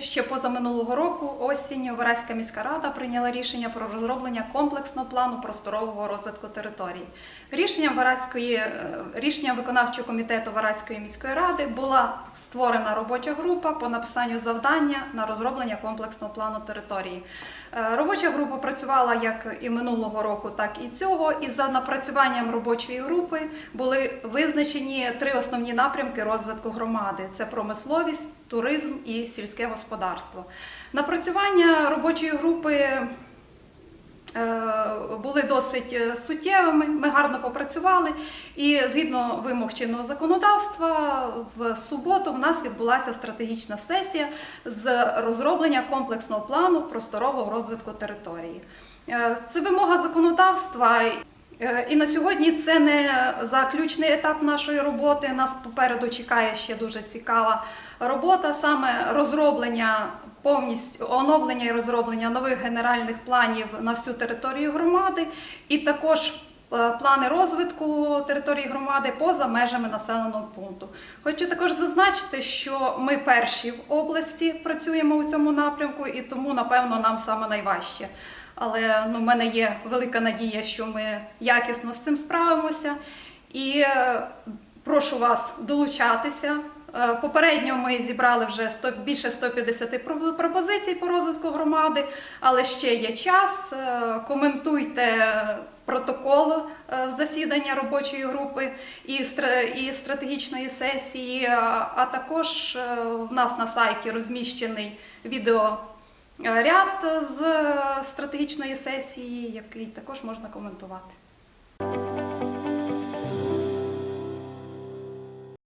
ще позаминулого року осінню Вараська міська рада прийняла рішення про розроблення комплексного плану просторового розвитку території. Рішенням Вараської е, рішенням виконавчого комітету Вараської міської ради була створена робоча група по написанню завдання на розроблення комплексного плану території. Е, Робоча група працювала як і минулого року, так і цього. І за напрацюванням робочої групи були визначені три основні напрямки розвитку громади: це промисловість, туризм і сільське господарство. Напрацювання робочої групи е, були досить е, суттєвими. Ми гарно попрацювали, і згідно вимог чинного законодавства, в суботу в нас відбулася стратегічна сесія з розроблення комплексного плану просторового розвитку території. Е, Це вимога законодавства. Е, І на сьогодні це не заключний етап нашої роботи. Нас попереду чекає ще дуже цікава робота, саме розроблення повністю оновлення і розроблення нових генеральних планів на всю територію громади, і також плани розвитку території громади поза межами населеного пункту. Хочу також зазначити, що ми перші в області працюємо у цьому напрямку, і тому, напевно, нам саме найважче. Але ну, в мене є велика надія, що ми якісно з цим справимося. І е, прошу вас долучатися. Е, Попередньо ми зібрали вже 100, більше 150 пропозицій по розвитку громади, але ще є час. Е, Коментуйте протокол е, засідання робочої групи і, стратегічної сесії. А також в нас на сайті розміщений відео ряд з стратегічної сесії, який також можна коментувати.